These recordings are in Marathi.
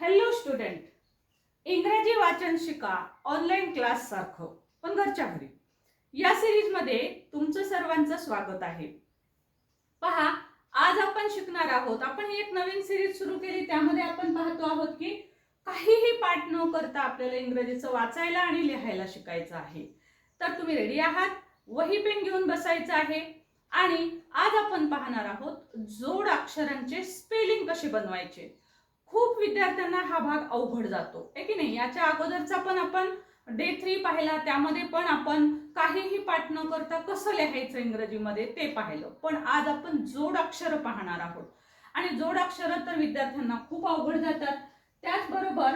हॅलो स्टुडंट इंग्रजी वाचन शिका ऑनलाईन क्लास सारखं पण घरच्या घरी. या सिरीजमध्ये तुमचं सर्वांचं स्वागत आहे. पहा आज आपण शिकणार आहोत. आपण ही एक नवीन सिरीज सुरू केली त्यामध्ये आपण पाहतो आहोत की काहीही पाठ न करता आपल्याला इंग्रजीचं वाचायला आणि लिहायला शिकायचं आहे. तर तुम्ही रेडी आहात? वही पेन घेऊन बसायचं आहे. आणि आज आपण पाहणार आहोत जोड अक्षरांचे स्पेलिंग कसे बनवायचे. खूप विद्यार्थ्यांना हा भाग अवघड जातो. आहे की नाही? याच्या अगोदरचा पण आपण डे थ्री पाहिला त्यामध्ये पण आपण काहीही पाठ न करता कसं लिहायचं इंग्रजीमध्ये ते पाहिलं. पण आज आपण जोड अक्षर पाहणार आहोत. आणि जोड अक्षर तर विद्यार्थ्यांना खूप अवघड जातात. त्याचबरोबर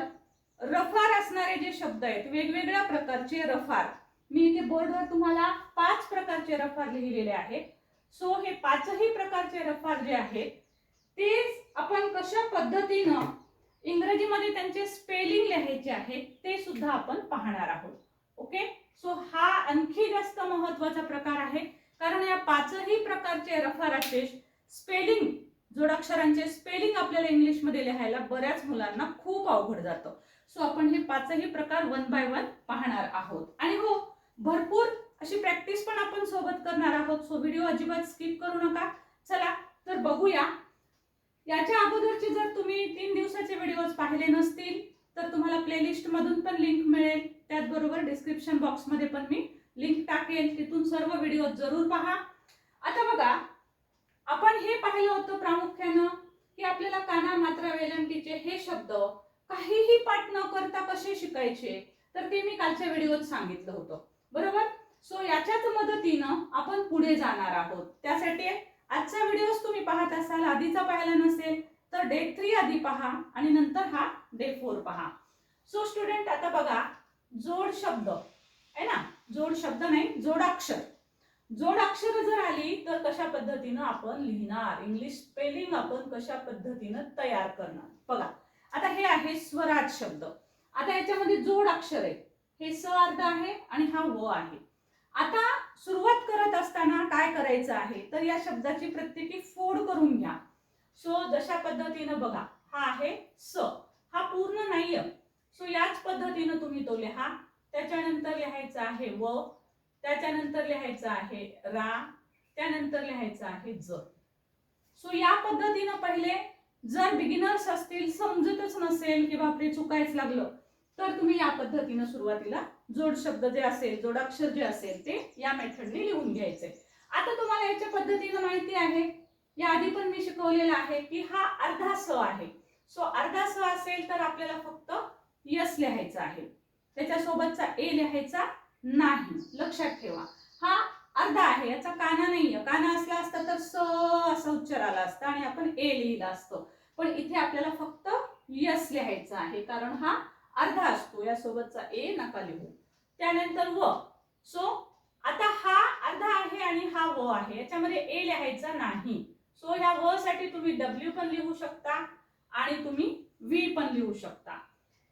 रफार असणारे जे शब्द आहेत वेगवेगळ्या प्रकारचे रफार. मी इथे बोर्डवर तुम्हाला पाच प्रकारचे रफार लिहिलेले आहेत. सो हे पाचही प्रकारचे रफार जे आहेत ते आपण कशा पद्धतीनं इंग्रजीमध्ये त्यांचे स्पेलिंग लिहायचे आहेत ते सुद्धा आपण पाहणार आहोत. ओके सो हा आणखी जास्त महत्त्वाचा प्रकार आहे. कारण या पाचही प्रकारचे रफाराचे स्पेलिंग जोडाक्षरांचे स्पेलिंग आपल्याला इंग्लिशमध्ये लिहायला बऱ्याच मुलांना खूप अवघड जातं. सो आपण हे पाचही प्रकार वन बाय वन पाहणार आहोत. आणि हो भरपूर अशी प्रॅक्टिस पण आपण सोबत करणार आहोत. सो व्हिडिओ अजिबात स्किप करू नका. चला तर बघूया. याच्या अगोदरचे जर तुम्ही तीन दिवसाचे व्हिडिओज पाहिले नसतील तर तुम्हाला प्लेलिस्टमधून पण लिंक मिळेल. त्याचबरोबर डिस्क्रिप्शन बॉक्समध्ये पण मी लिंक टाकेल. तिथून सर्व व्हिडिओ जरूर पहा. आता बघा आपण हे पाहिलं होतं प्रामुख्यानं की आपल्याला काना मात्रा वेलांटीचे हे शब्द काहीही पाठ न करता कसे शिकायचे तर ते मी कालच्या व्हिडिओत सांगितलं होतं. बरोबर? सो याच्याच मदतीनं आपण पुढे जाणार आहोत. त्यासाठी आजचा व्हिडिओ तुम्ही पाहत असाल आधीचा पाहिला नसेल तर डे थ्री आधी पहा आणि नंतर हा डे फोर पहा. सो स्टुडंट आता बघा जोड शब्द आहे ना? जोड शब्द नाही जोडाक्षर जोडाक्षर जर आली तर कशा पद्धतीनं आपण लिहिणार? इंग्लिश स्पेलिंग आपण कशा पद्धतीनं तयार करणार? बघा आता हे आहे स्वराज शब्द. आता याच्यामध्ये जोड अक्षर आहे. हे स अर्ध आहे आणि हा व आहे. आता सुरुवात करायचं आहे तर या शब्दाची प्रत्येकी फोड करून घ्या. सो जशा पद्धतीनं बघा हा आहे स. हा पूर्ण नाहीये. सो याच पद्धतीनं तुम्ही तो लिहा. त्याच्यानंतर लिहायचं आहे व. त्याच्यानंतर लिहायचं आहे रा. त्यानंतर लिहायचं आहे ज. सो या पद्धतीनं पहिले जर बिगिनर्स असतील समजतच नसेल की बापरे चुकायच लागलं तर तुम्ही या पद्धतीनं सुरुवातीला जोड शब्द जे असेल जोडाक्षर जे असेल ते या मेथडने लिहून घ्यायचे. आता तुम्हाला याच्या पद्धतीनं माहिती आहे. या आधी पण मी शिकवलेलं आहे की हा अर्धा स आहे. सो अर्धा स असेल तर आपल्याला फक्त यस लिहायचा आहे. त्याच्यासोबतचा ए लिहायचा नाही. लक्षात ठेवा. हा अर्धा आहे याचा काना नाहीये. काना असला असता तर स असा उच्चार आला असता आणि आपण ए लिहिला असतो. पण इथे आपल्याला फक्त यस लिहायचं आहे. कारण हा अर्धा असतो. यासोबतचा ए नका लिहू. त्यानंतर व. सो आता हा अर्धा आहे आणि हा व आहे. याच्यामध्ये ए लिहायचा नाही. सो या व साठी तुम्ही डब्ल्यू पण लिहू शकता आणि तुम्ही व्ही पण लिहू शकता.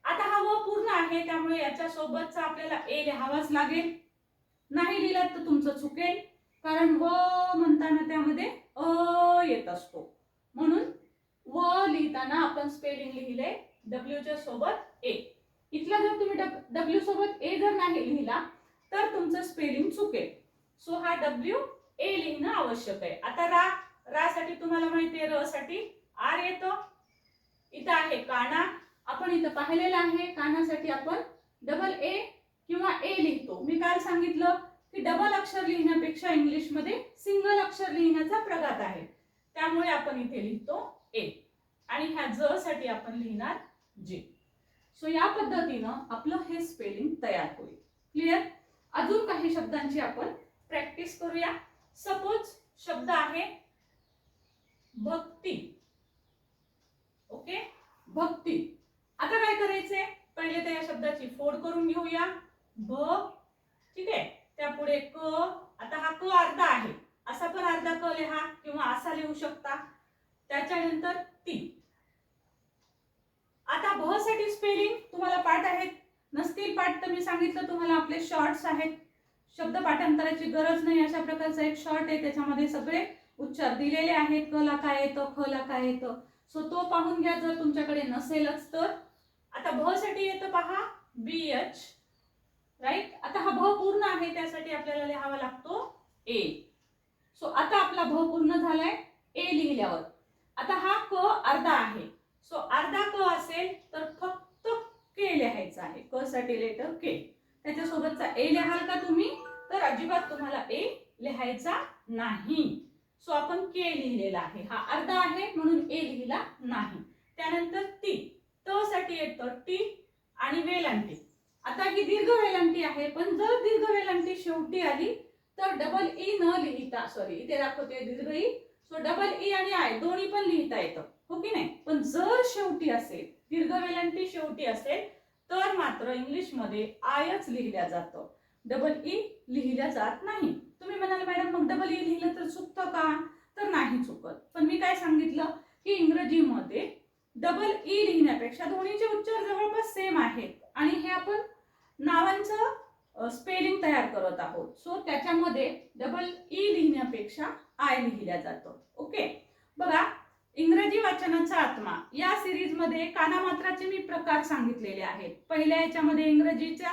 आता हा व पूर्ण आहे त्यामुळे याच्या सोबतचा आपल्याला ए लिहावाच लागेल. नाही लिहिला तर तुमचं चुकेल. कारण व म्हणताना त्यामध्ये अ येत असतो. म्हणून व लिहिताना आपण स्पेलिंग लिहिले डब्ल्यूच्या सोबत ए इथला जर तुम्ही डब्ल्यू सोबत ए जर नाही लिहिला तर तुमचं स्पेलिंग चुकेल. सो हा डब्ल्यू ए लिहिणं आवश्यक आहे. आता रा रा साठी तुम्हाला माहिती आहे र साठी आर येतो. इथं आहे काना. आपण इथं पाहिलेलं आहे कानासाठी आपण डबल ए किंवा ए लिहितो. मी काल सांगितलं की डबल अक्षर लिहिण्यापेक्षा इंग्लिशमध्ये सिंगल अक्षर लिहिण्याचा प्रघात आहे. त्यामुळे आपण इथे लिहितो ए आणि ह्या ज साठी आपण लिहिणार जे सो या पद्धतीनं आपलं हे स्पेलिंग तयार होईल. क्लिअर अजून काही शब्दांची आपण प्रॅक्टिस करूया. सपोज शब्द आहे भक्ती. ओके? भक्ती. आता काय करायचंय? पहिले त्या शब्दाची फोड करून घेऊया. भ. ठीक आहे? त्यापुढे क. आता हा क अर्धा आहे. असा पण अर्धा क लिहा किंवा असा लिहू शकता. त्याच्यानंतर ती. आता भ साठी स्पेल तुम्हाला पाठ आहेत नसतील पाठ तर मी सांगितलं तुम्हाला आपले शॉर्ट्स आहेत. शब्द पाठांतराची गरज नाही अशा प्रकारचा एक शॉर्ट आहे त्याच्यामध्ये सगळे उच्चार दिलेले आहेत. क ला काय येतं ख ला काय येतं. सो तो पाहून घ्या जर तुमच्याकडे नसेलच तर. आता भ साठी येतं पहा बी एच राईट आता हा भ पूर्ण आहे त्यासाठी आपल्याला लिहावा लागतो ए सो आता आपला भ पूर्ण झालाय ए लिहिल्यावर. आता हा क अर्धा आहे. सो अर्धा क असेल तर फक्त के लिहायचं आहे? क साठी लेटर के. त्याच्यासोबतचा ए लिहाल का तुम्ही? तर अजिबात तुम्हाला ए लिहायचा नाही. सो आपण के लिहिलेला आहे. हा अर्धा आहे म्हणून ए लिहिला नाही. त्यानंतर ती त साठी येतं टी आणि वेलांटी. आता ही दीर्घ वेलांटी आहे पण जर दीर्घ वेलांटी शेवटी आली तर डबल ई e न लिहिता सॉरी इथे दाखवते दीर्घ ई सो डबल ई आणि आय दोन्ही पण लिहिता येतं. हो की नाही? पण जर शेवटी असेल दीर्घ वेलांटी शेवटी असेल तर मात्र इंग्लिशमध्ये आयच लिहिल्या जातं. डबल ई e लिहिल्या जात नाही. तुम्ही म्हणाल मॅडम मग डबल ई e लिहिलं तर चुकतं का? तर नाही चुकत. पण मी काय सांगितलं? की इंग्रजीमध्ये डबल ई e लिहिण्यापेक्षा दोन्हीचे उच्चार जवळपास सेम आहेत. आणि हे आपण नावांचं स्पेलिंग तयार करत आहोत. सो त्याच्यामध्ये डबल ई लिहिण्यापेक्षा आय लिहिल्या जातं. ओके बघा इंग्रजी वाचनाचा आत्मा. या सिरीजमध्ये कानामात्राचे मी प्रकार सांगितलेले आहेत. पहिल्या याच्यामध्ये इंग्रजीच्या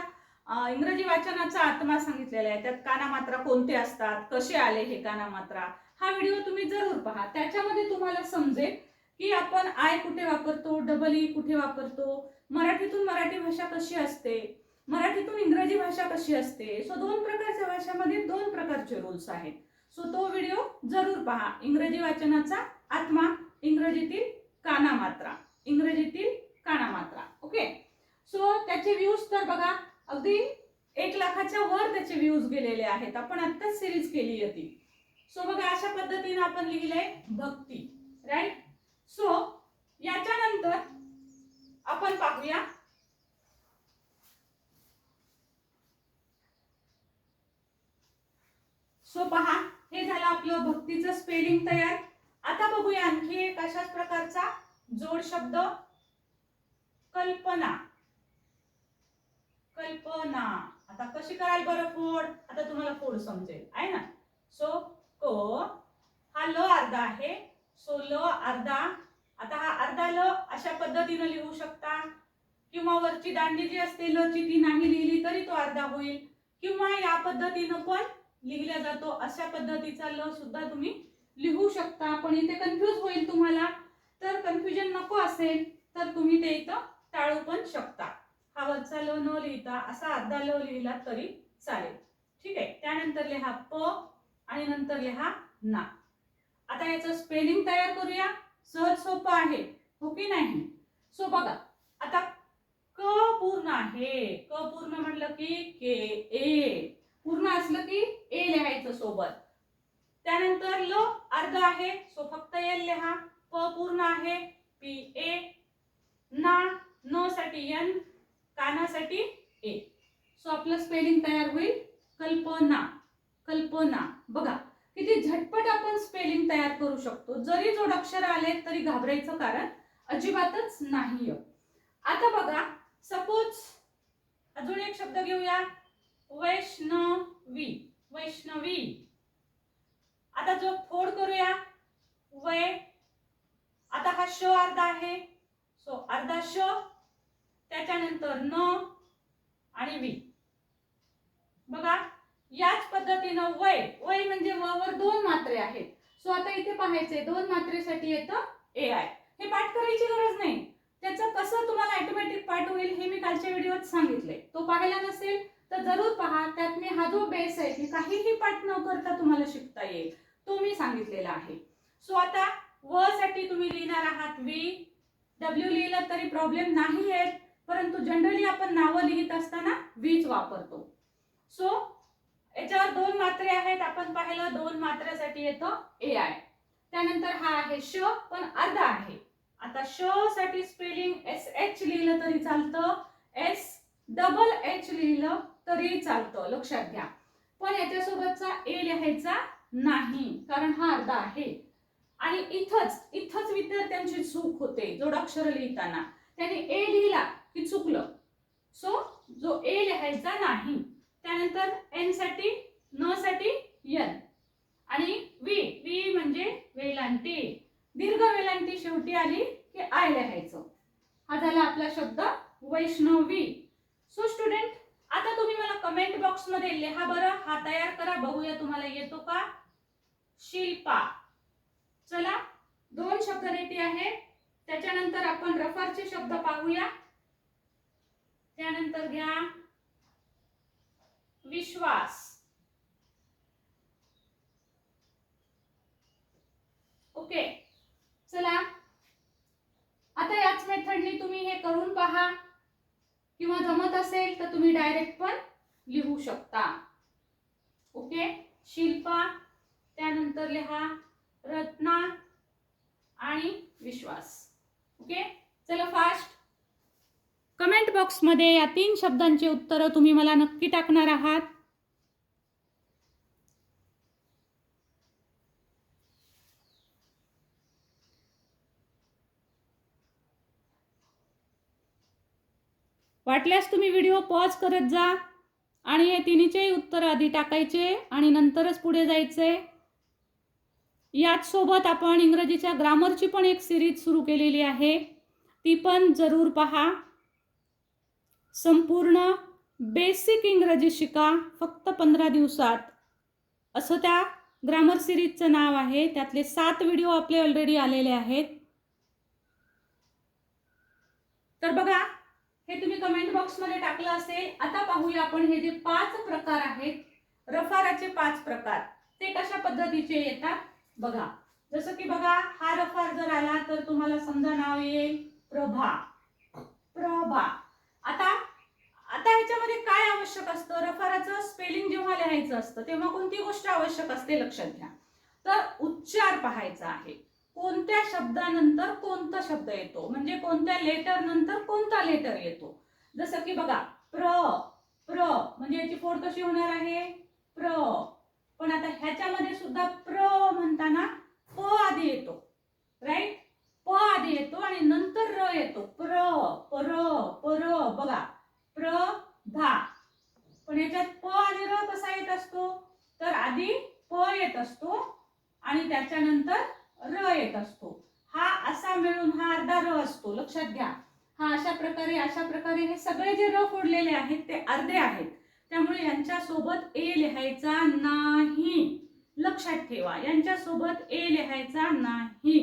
इंग्रजी वाचनाचा आत्मा सांगितलेला आहे. त्यात कानामात्रा कोणते असतात? कसे आले हे कानामात्रा? हा व्हिडिओ तुम्ही जरूर पहा. त्याच्यामध्ये तुम्हाला समजेल की आपण आय कुठे वापरतो डबल ई कुठे वापरतो मराठीतून मराठी भाषा कशी असते मराठीतून इंग्रजी भाषा कशी असते? सो दोन प्रकारच्या भाषामध्ये दोन प्रकारचे रूल्स आहेत. सो तो व्हिडिओ जरूर पहा. इंग्रजी वाचनाचा आत्मा इंग्रजीतील कानामात्रा. इंग्रजीतील कानामात्रा. ओके सो त्याचे व्ह्यूज तर बघा अगदी एक लाखाच्या वर त्याचे व्ह्यूज गेलेले आहेत. आपण आत्ताच सिरीज केली होती. सो बघा अशा पद्धतीने आपण लिहिलंय भक्ती. राईट सो याच्यानंतर आपण पाहूया. सो पहा हे झालं आपलं भक्तीचं स्पेलिंग तयार. आता बघूया आणखी एक अशाच प्रकारचा जोड शब्द. कल्पना. कल्पना. आता कशी कराल बरं फोड? आता तुम्हाला फोड समजेल. आहे ना? सो क हा ल अर्धा आहे. सो ल अर्धा. आता हा अर्धा ल अशा पद्धतीनं लिहू शकता. किंवा वरची दांडी जी असते ल ची ती नाही लिहिली तरी तो अर्धा होईल. किंवा या पद्धतीनं पण लिहिला जातो. अशा पद्धतीचा ल सुद्धा तुम्ही लिहू शकता पण इथे कन्फ्यूज होईल तुम्हाला. तर कन्फ्युजन नको असेल तर तुम्ही ते इथं टाळू पण शकता. हा वरचा ल न लिहिता असा अर्धा ल लिहिला तरी चालेल. ठीक आहे? त्यानंतर लिहा प आणि नंतर लिहा ना. आता याचं स्पेलिंग तयार करूया. सहज सोपं आहे. हो की नाही? सो बघा आता क पूर्ण आहे. क पूर्ण म्हटलं की के ए. पूर्ण असलं की ए लिहायचं सोबत. त्यानंतर ल अर्ध आहे सो फक्त एल लिहा. प पूर्ण आहे पी ए. ना न साठी एन कानासाठी ए. सो आपलं स्पेलिंग तयार होईल. कल्पना कल्पना. बघा किती झटपट आपण स्पेलिंग तयार करू शकतो. जरी जोड अक्षर आले तरी घाबरायचं कारण अजिबातच नाही आता बघा सपोज अजून एक शब्द घेऊया. वैष्णवी वैष्णवी. आता जो फोड करूया. वय. आता हा श अर्धा आहे. सो अर्धा श. त्याच्यानंतर न आणि वी. बघा याच पद्धतीनं वय. वय म्हणजे व वर दोन मात्रे आहेत. सो आता इथे पाहायचंय दोन मात्रेसाठी येतं ए आय हे पाठ करायची गरज नाही. त्याचं कसं तुम्हाला ऑटोमॅटिक पाठ होईल हे मी कालच्या व्हिडिओत सांगितले तो पाहायला नसेल तर जरूर पहा. त्यात मी हा जो बेस आहे की काहीही पाठ न करता तुम्हाला शिकता येईल. तो मी सांगितलेला आहे. सो आता व साठी तुम्ही लिहिणार आहात वी डब्ल्यू लिहिलं तरी प्रॉब्लेम नाही आहेत परंतु जनरली आपण नावं लिहित असताना वीज वापरतो. सो याच्यावर दोन मात्रे आहेत. आपण पाहिलं दोन मात्रेसाठी येतं ए आय त्यानंतर हा आहे श पण अर्धा आहे. आता श साठी स्पेलिंग एस एच लिहिलं तरी चालतं. एस डबल एच लिहिलं तरी चालतं. लक्षात घ्या. पण याच्यासोबतचा ए लिहायचा नाही कारण हा अर्धा आहे. आणि इथंच इथंच विद्यार्थ्यांची चूक होते जोडाक्षर लिहिताना. त्याने ए लिहिला की चुकलं. सो जो ए लिहायचा नाही त्यानंतर एनसाठी न साठी यन. आणि वी वी म्हणजे वेलांटी. दीर्घ वेलांटी शेवटी आली की आय लिहायचं. हा झाला आपला शब्द वैष्णवी. सो स्टुडंट आता तुम्ही मला कमेंट बॉक्समध्ये लिहा बरं. हा तयार करा. बघूया तुम्हाला येतो का? शिल्पा. चला दोन शब्द रेती आहे त्याच्यानंतर आपण रफरचे शब्द पाहूया. त्यानंतर घ्या. विश्वास. ओके. चला. आता याच मेथडने तुम्ही हे करून पहा. किंवा जमत असेल तर तुम्ही डायरेक्ट पण लिहू शकता. ओके? शिल्पा. त्यानंतर लिहा रत्ना आणि विश्वास. ओके चला फास्ट कमेंट बॉक्समध्ये या तीन शब्दांची उत्तरं तुम्ही मला नक्की टाकणार आहात. वाटल्यास तुम्ही व्हिडिओ पॉज करत जा आणि हे तिन्हीचेही उत्तर आधी टाकायचे आणि नंतरच पुढे जायचे. याच सोबत आपण इंग्रजीच्या ग्रामरची पण एक सिरीज सुरू केलेली आहे. ती पण जरूर पहा. संपूर्ण बेसिक इंग्रजी शिका फक्त पंधरा दिवसात. असं त्या ग्रामर सिरीजचं नाव आहे. त्यातले सात व्हिडिओ आपले ऑलरेडी आलेले आहेत. तर बघा हे तुम्ही कमेंट बॉक्समध्ये टाकलं असेल. आता पाहूया आपण हे जे पाच प्रकार आहेत रफाराचे पाच प्रकार ते कशा पद्धतीचे येतात? बघा जसं की बघा हा रफार जर आला तर तुम्हाला समजा नाव येईल प्रभा. प्रभा. आता आता ह्याच्यामध्ये काय आवश्यक असतं? रफाराचं स्पेलिंग जेव्हा लिहायचं असतं तेव्हा कोणती गोष्ट आवश्यक असते लक्षात घ्या. तर उच्चार पाहायचा आहे. कोणत्या शब्दानंतर कोणता शब्द येतो? म्हणजे कोणत्या लेटर नंतर कोणता लेटर येतो? जसं की बघा प्र प्र म्हणजे याची फोड कशी होणार आहे? प्र. पण आता ह्याच्यामध्ये सुद्धा प्र म्हणताना प आधी येतो. राईट प आधी येतो आणि नंतर र येतो. प्र पर पर बघा. प्र भा पण याच्यात प आणि र कसा येत असतो? तर आधी प येत असतो आणि त्याच्यानंतर र येत असतो. हा असा मिळून हा अर्धा र असतो. लक्षात घ्या. हा अशा प्रकारे अशा प्रकारे हे सगळे जे र फोडलेले आहेत ते अर्धे आहेत. त्यामुळे यांच्यासोबत ए लिहायचा नाही. लक्षात ठेवा यांच्यासोबत ए लिहायचा नाही.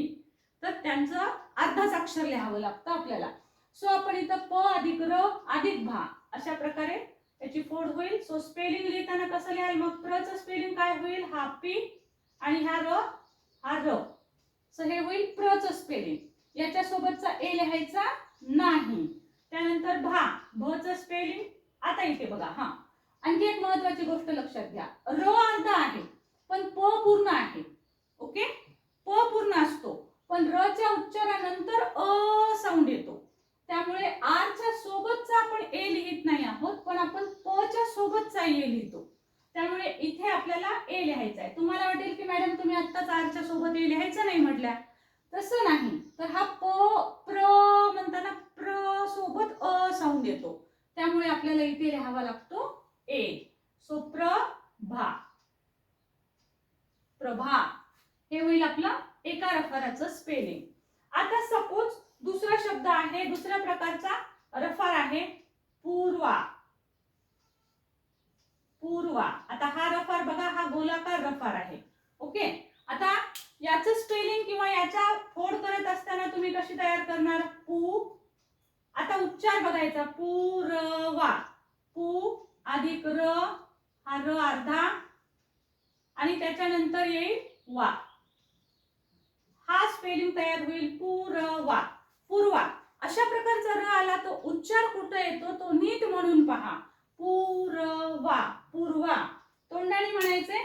तर त्यांचं अर्धाच अक्षर लिहावं लागतं आपल्याला. सो आपण इथं प अधिक र अधिक भा अशा प्रकारे याची फोड होईल. सो स्पेलिंग लिहिताना कसं लिहाल? मग प्रचं स्पेलिंग काय होईल? हा पी आणि हा र हा र. सो हे होईल प्रचं स्पेलिंग याच्यासोबतचा ए लिहायचा नाही. त्यानंतर भा भचं स्पेलिंग आता इथे बघा हा. आणखी एक महत्वाची गोष्ट लक्षात घ्या. र अर्धा आहे पण प पूर्ण आहे. ओके? प पूर्ण असतो पण र च्या उच्चारानंतर अ साऊंड येतो. त्यामुळे आरच्या सोबतचा आपण ए लिहित नाही आहोत पण आपण प च्या सोबतचा ए लिहितो. त्यामुळे इथे आपल्याला ए लिहायचा आहे. तुम्हाला वाटेल की मॅडम तुम्ही आत्ताच आरच्या सोबत ए लिहायचं नाही म्हटल्या. तसं नाही. तर हा प प्र म्हणताना प्र सोबत अ साऊंड येतो. त्यामुळे आपल्याला इथे लिहावा लागतो ए सो प्रभा. प्रभा हे होईल आपलं एका रफाराचं स्पेलिंग आता सपोज दुसरा शब्द आहे दुसऱ्या प्रकारचा रफार आहे पूर्वा. पूर्वा. आता हा रफार बघा हा गोलाकार रफार आहे. ओके? आता याचं स्पेलिंग किंवा याचा फोड करत असताना तुम्ही कशी तयार करणार? पू. आता उच्चार बघायचा. पूरवा. पू. अधिक र हा र अर्धा आणि त्याच्यानंतर येईल वा. हा स्पेलिंग तयार होईल पूरवा पूर्वा. अशा प्रकारचा र आला तो उच्चार कुठं येतो? तो नीट म्हणून पहा. पूर्वा पूर्वा. तोंडाने म्हणायचे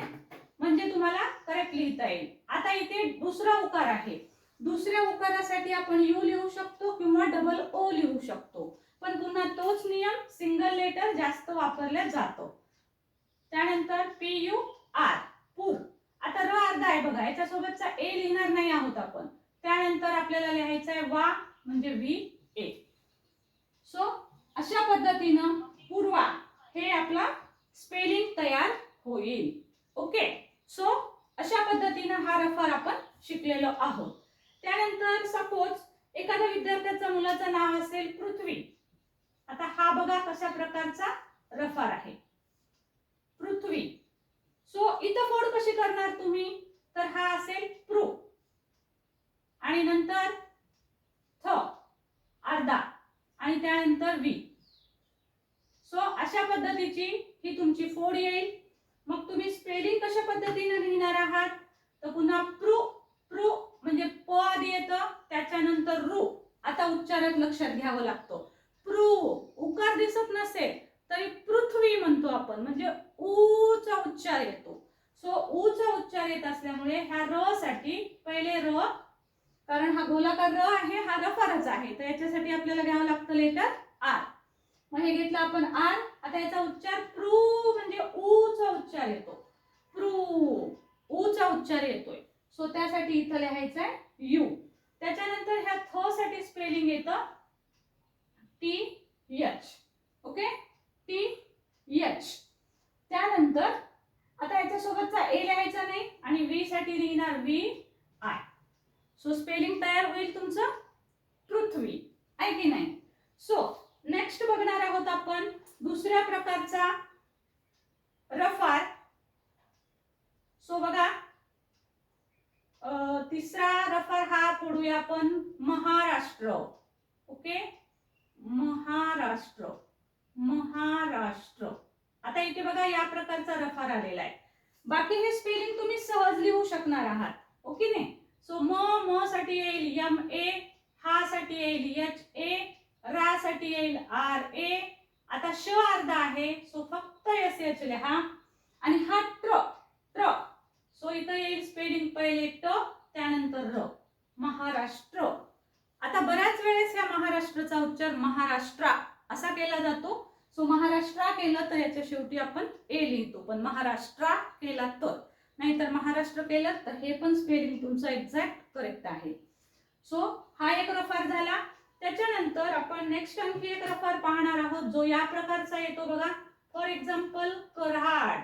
म्हणजे तुम्हाला करेक्ट लिहिता येईल. आता इथे दुसरा उकार आहे. दुसऱ्या उकारासाठी आपण यू लिहू शकतो किंवा डबल ओ लिहू शकतो. पण पुन्हा तोच नियम सिंगल लेटर जास्त वापरला जातो. त्यानंतर पी यू आर पूर आता र अर्धा आहे बघा याच्यासोबतचा ए लिहिणार नाही आहोत आपण. त्यानंतर आपल्याला लिहायचं आहे वा म्हणजे व्ही ए सो अशा पद्धतीनं पूर्वा हे आपला स्पेलिंग तयार होईल. ओके सो अशा पद्धतीनं हा रफार आपण शिकलेलो आहोत. त्यानंतर सपोज एखाद्या विद्यार्थ्याचं मुलाचं नाव असेल पृथ्वी. आता हा बघा कशा प्रकारचा रफार आहे. पृथ्वी. सो इथं फोड कशी करणार तुम्ही? तर हा असेल प्रू. आणि नंतर थ अर्धा. आणि त्यानंतर वी. सो अशा पद्धतीची ही तुमची फोड येईल. मग तुम्ही स्पेलिंग कशा पद्धतीने लिहिणार आहात? तर पुन्हा प्रू प्रू म्हणजे प आधी येतं त्याच्यानंतर रू. आता उच्चारात लक्षात घ्यावं लागतो. प्रू उकार दिसत नसेल तरी पृथ्वी म्हणतो आपण. म्हणजे ऊचा उच्चार येतो. सो ऊचा उच्चार येत असल्यामुळे ह्या र साठी पहिले र कारण हा गोलाकार र आहे हा रफारच आहे. तर याच्यासाठी आपल्याला घ्यावं लागतं लेटर आर मग हे घेतलं आपण आर आता याचा उच्चार प्रू म्हणजे ऊचा उच्चार येतो. प्रू ऊचा उच्चार येतोय. सो त्यासाठी इथं लिहायचं आहे यू. त्याच्यानंतर ह्या थ साठी स्पेलिंग येतं T H okay T H त्यानंतर आता याच्यासोबतचा ए लिहायचा नाही आणि व्ही साठी लिहिणार व्ही आय सो स्पेलिंग तयार होईल तुमचं? पृथ्वी. आहे की नाही? सो नेक्स्ट बघणार आहोत आपण दुसऱ्या प्रकारचा रफार. सो बघा. तिसरा रफार हा फोडूया आपण महाराष्ट्र. ओके महाराष्ट्र. महाराष्ट्र. आता इथे बघा या प्रकारचा रफार आलेला आहे. बाकी हे स्पेलिंग तुम्ही सहज लिहू शकणार आहात. ओके नाही सो म म साठी येईल एम ए हा साठी येईल एच ए रा साठी येईल आर ए. आता श अर्धा आहे सो फक्त एस एच लिहा. आणि हा ट्र ट्र. सो इथं येईल स्पेलिंग पहिले ट त्यानंतर र. महाराष्ट्र. आता बऱ्याच वेळेस या महाराष्ट्राचा उच्चार महाराष्ट्रा असा केला जातो. सो महाराष्ट्रा केलं तर याच्या शेवटी आपण ए लिहितो पण महाराष्ट्रा केला तर. नाहीतर महाराष्ट्र केलं तर हे पण स्पेलिंग तुमचं एक्झॅक्ट करेक्ट आहे. सो हा एक रफार झाला. त्याच्यानंतर आपण नेक्स्ट आणखी एक रफार पाहणार आहोत जो या प्रकारचा येतो बघा. For example Karad.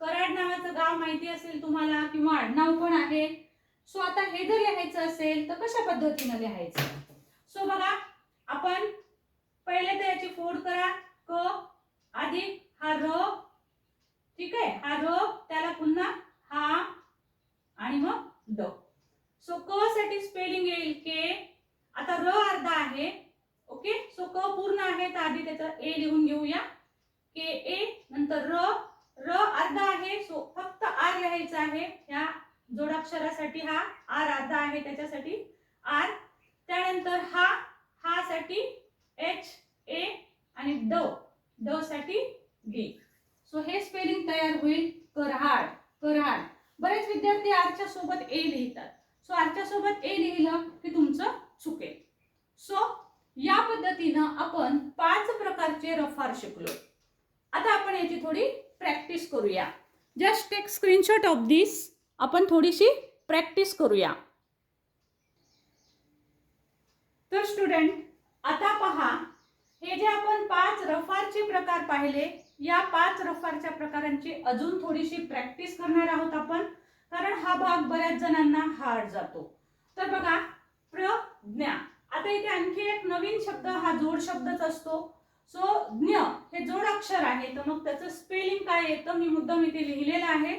कराड नावाचं गाव माहिती असेल तुम्हाला किंवा आडनाव पण आहे. सो आता हे जर लिहायचं असेल तर कशा पद्धतीनं लिहायचं? सो बघा आपण पहिले तर याची फोड करा. क आधी हा र ठीक आहे? हा र त्याला पुन्हा हा आणि मग ड. सो क साठी स्पेलिंग येईल के आता र अर्धा आहे. ओके सो क पूर्ण आहे तर आधी त्याचं ए लिहून घेऊया. के ए नंतर र. र अर्धा आहे. सो फक्त आर लिहायचं आहे ह्या जोडाक्षरासाठी हा आर अर्धा आहे त्याच्यासाठी आर. त्यानंतर हा हा साठी एच ए आणि ड ड साठी डी सो हे स्पेलिंग तयार होईल कराड कराड. बरेच विद्यार्थी आरच्या सोबत ए लिहितात. सो आरच्या सोबत ए लिहिलं की तुमचं चुकेल. सो या पद्धतीनं आपण पाच प्रकारचे रफार शिकलो. आता आपण याची थोडी प्रॅक्टिस करूया. Just take screenshot of this आपण थोडीशी प्रॅक्टिस करूया. तर स्टुडंट आता पहा हे जे आपण पाच रफारचे प्रकार पाहिले या पाच रफारच्या प्रकारांची अजून थोडीशी प्रॅक्टिस करणार आहोत आपण कारण हा भाग बऱ्याच जणांना हार्ड जातो. तर बघा प्रज्ञा. आता इथे आणखी एक नवीन शब्द हा जोड शब्दच असतो. सो ज्ञ हे जोड अक्षर आहे तर मग त्याचं स्पेलिंग काय येतं मी मुद्दाम इथे लिहिलेलं आहे.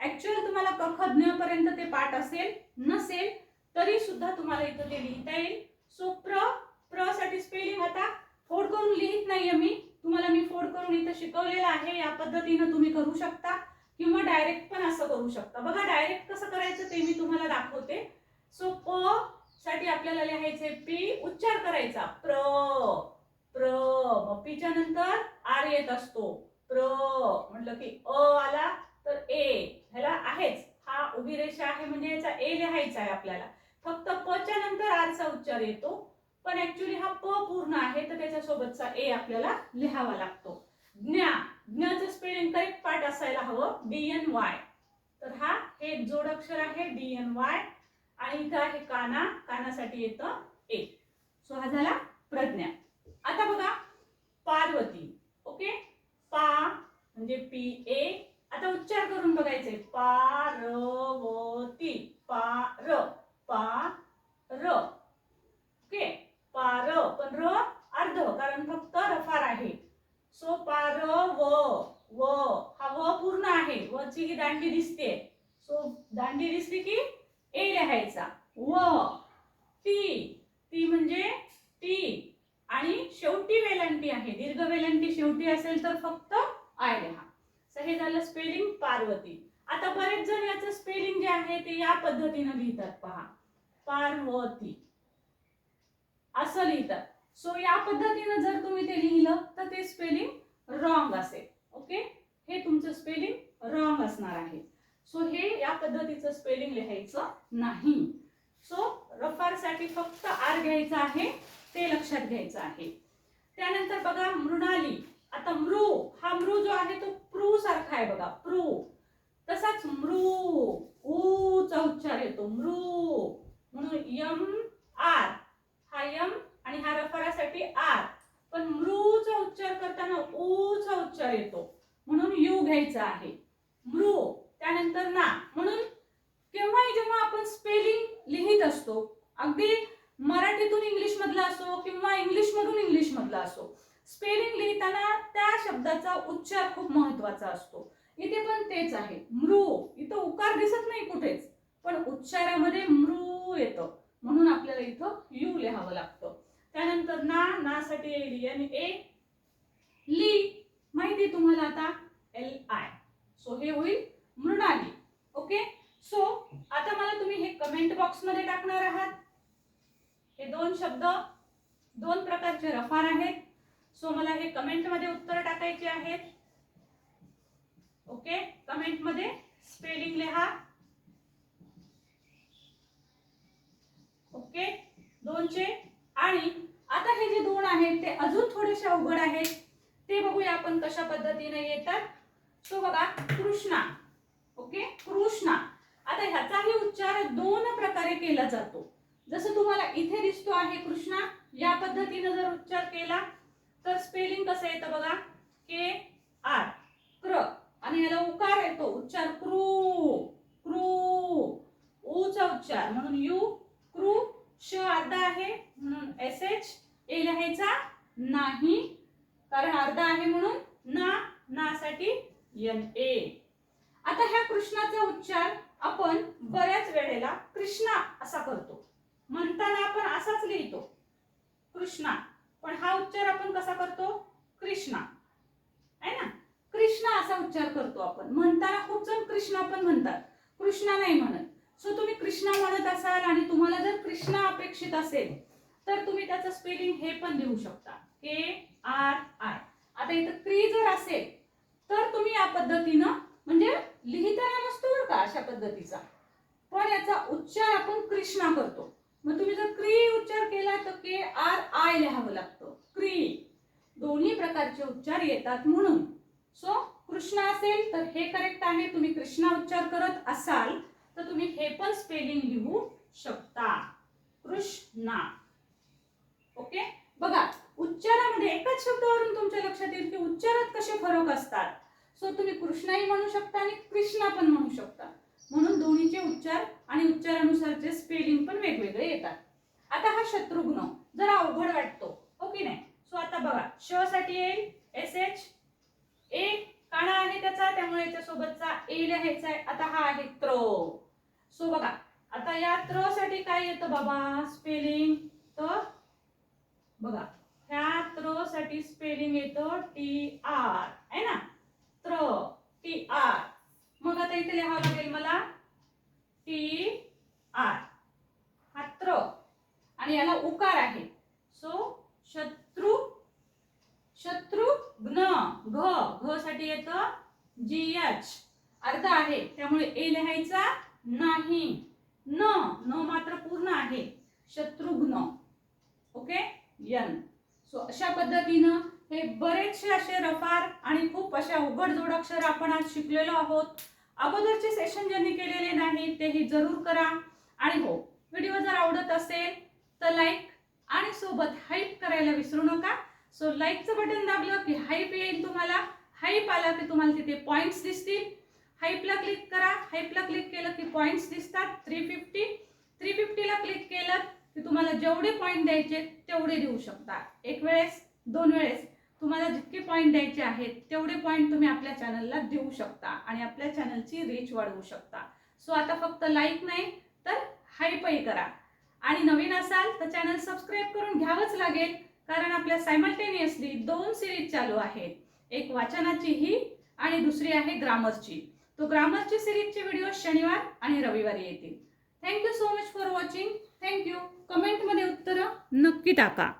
ऍक्च्युअली तुम्हाला कख ज्ञ पर्यंत ते पाठ असेल नसेल तरी सुद्धा तुम्हाला इथं ते लिहिता येईल. सो प्र प्रसाठी स्पेलिंग आता फोड करून लिहित नाहीये मी. तुम्हाला मी फोड करून इथं शिकवलेलं आहे. या पद्धतीनं तुम्ही करू शकता किंवा डायरेक्ट पण असं करू शकता. बघा डायरेक्ट कसं करायचं ते मी तुम्हाला दाखवते. सो प साठी आपल्याला लिहायचे पी उच्चार करायचा. प्र प्र. मग पीच्या नंतर आर येत असतो. प्र. म्हटलं की अ आला. तर ए ह्याला आहेच. हा उभी रेषा आहे म्हणजे याचा ए लिहायचा आहे आपल्याला. फक्त प च्या नंतर आरचा उच्चार येतो. पण ऍक्च्युली हा प पूर्ण आहे तर त्याच्यासोबतचा ए आपल्याला लिहावा लागतो. ज्ञा ज्ञाचं स्पेलिंग करेक्ट पार्ट असायला हवं डी एन वाय तर हा हे जोड अक्षर आहे डी एन वाय आणि इथं आहे काना कानासाठी येतं ए. सो हा झाला प्रज्ञा. आता बघा पार्वती. ओके? पा म्हणजे पी ए. आता उच्चार करून बघायचे. पारवती पार पा दीर्घ वेलांटी शेवटी असेल तर फक्त आय लिहा So हे झालं स्पेलिंग पार्वती आता बरेच जण याचं स्पेलिंग जे आहे ते या पद्धतीनं लिहितात पहा पार्वती असं लिहितात. सो या पद्धतीनं जर तुम्ही ते लिहिलं तर ते स्पेलिंग रॉंग असेल. ओके हे तुमचं स्पेलिंग रॉंग असणार आहे. सो हे या पद्धतीचं स्पेलिंग लिहायचं नाही. सो रफारसाठी फक्त आर घ्यायचं आहे ते लक्षात घ्यायचं आहे. त्यानंतर बघा मृणाली. आता मृ हा मृ जो आहे तो प्रू सारखा आहे बघा प्रू तसाच मृ ऊचा उच्चार येतो मृ. म्हणून यम आर हा यम आणि हा रफारासाठी आर. पण मृचा उच्चार करताना ऊचा उच्चार येतो. म्हणून यू घ्यायचा आहे. मृ त्यानंतर ना. म्हणून केव्हाही जेव्हा आपण स्पेलिंग लिहित असतो अगदी मराठीतून इंग्लिश मधला असो किंवा इंग्लिश मधून इंग्लिश मधला असो स्पेलिंग लिहिताना त्या शब्दाचा उच्चार खूप महत्त्वाचा असतो. इथे पण तेच आहे. मृ इथं उकार दिसत नाही कुठेच. पण उच्चारामध्ये मृ येतं. म्हणून आपल्याला इथं यू लिहावं लागतं. त्यानंतर ना नासाठी येईल आणि ए ली माहिती आहे तुम्हाला आता? L I. सो हे होईल मृणाली. ओके सो आता मला तुम्ही हे कमेंट बॉक्समध्ये टाकणार आहात. हे दोन शब्द दोन प्रकारचे रफार आहेत. सो मला हे कमेंटमध्ये उत्तर टाकायचे आहेत. ओके कमेंटमध्ये स्पेलिंग लिहा. ओके दोनचे आणि आहेत ते अजून थोडेसे अवघड आहेत. ते बघूया आपण कशा पद्धतीने येतात. सो बघा कृष्णा. ओके? कृष्णा. आता ह्याचाही उच्चार दोन प्रकारे केला जातो. जसं तुम्हाला इथे दिसतो आहे कृष्णा या पद्धतीने जर उच्चार केला तर स्पेलिंग कसं येतं बघा? के आर क्र. आणि याला उकार येतो. उच्चार क्रू. क्रू. ऊचा उच्चार. म्हणून यू क्रू श अर्धा आहे म्हणून एस एच ए नाही. कारण अर्धा आहे म्हणून ना नासाठी एन ए. आता ह्या कृष्णाचा उच्चार आपण बऱ्याच वेळेला कृष्णा असा करतो. म्हणताना आपण असाच लिहितो. कृष्णा. पण हा उच्चार आपण कसा करतो? कृष्णा. आहे ना? कृष्णा असा उच्चार करतो आपण. म्हणताना खूप जण कृष्णा पण म्हणतात. कृष्णा नाही म्हणत. सो तुम्ही कृष्णा म्हणत असाल आणि तुम्हाला जर कृष्णा अपेक्षित असेल तर तुम्ही त्याचं स्पेलिंग हे पण लिहू शकता. के आर आय आता इथं क्री जर असेल तर तुम्ही या पद्धतीनं म्हणजे लिहिताना नसतो बरं का अशा पद्धतीचा. पण याचा उच्चार आपण कृष्णा करतो. मग तुम्ही जर क्री उच्चार केला तर के आर आय लिहावं लागतं. क्री दोन्ही प्रकारचे उच्चार येतात म्हणून. सो कृष्णा असेल तर हे करेक्ट आहे. तुम्ही कृष्णा उच्चार करत असाल तर तुम्ही हे पण स्पेलिंग लिहू शकता. कृष्णा. ओके? बघा उच्चारामध्ये एकाच शब्दावरून तुमच्या लक्षात येईल की उच्चारात कसे फरक असतात. सो तुम्ही कृष्णाही म्हणू शकता आणि कृष्णा पण म्हणू शकता. म्हणून दोन्हीचे उच्चार आणि उच्चारानुसारचे स्पेलिंग पण वेगवेगळे येतात. आता हा शत्रुघ्न जरा अवघड वाटतो ओके की नाही? सो आता बघा श साठी येईल एस एच ए काणा आहे त्याचा त्यामुळे याच्यासोबतचा ए लिहायचा आहे. आता हा आहे त्र. सो बघा आता या त्रसाठी काय येतं बाबा? स्पेलिंग तर बघा ह्या त्रसाठी स्पेलिंग येतं टी आर आहे ना? त्र टी आर मग आता इथे लिहावं लागेल मला. टी आर हा त्र. आणि याला उकार आहे. सो शत्रू शत्रुघ्न घ घ साठी येतं जी एच अर्ध आहे त्यामुळे ए लिहायचा नाही. न न मात्र पूर्ण आहे. शत्रुघ्न. ओके यन सो अशा पद्धतीनं हे बरेचसे असे रफार आणि खूप अशा अवघड जोडाक्षर आपण आज शिकलेलो आहोत. अगोदरचे सेशन ज्यांनी केलेले नाही तेही जरूर करा. आणि हो व्हिडिओ जर आवडत असेल तर लाईक आणि सोबत हाईप करायला विसरू नका. सो लाईकचं बटन दाबलं की हाईप येईल तुम्हाला. हाईप आला की तुम्हाला तिथे पॉईंट्स दिसतील. हाईपला क्लिक करा. हाईपला क्लिक केलं की पॉईंट्स दिसतात. थ्री फिफ्टी थ्री फिफ्टीला क्लिक केलं की तुम्हाला जेवढे पॉईंट द्यायचे तेवढे देऊ शकता. एक वेळेस दोन वेळेस तुम्हाला जितके पॉईंट द्यायचे आहेत तेवढे पॉईंट तुम्ही आपल्या चॅनलला देऊ शकता आणि आपल्या चॅनलची रीच वाढवू शकता. सो आता फक्त लाईक नाही तर हाईपही करा. आणि नवीन असाल तर चॅनल सबस्क्राईब करून घ्यावंच लागेल कारण आपल्या सायमल्टेनियसली दोन सिरीज चालू आहेत. एक वाचनाची ही आणि दुसरी आहे ग्रामरची. तो ग्रामरची सिरीजचे व्हिडिओ शनिवार आणि रविवारी येतील. Thank you so much for watching thank you कमेंटमध्ये उत्तरं नक्की टाका.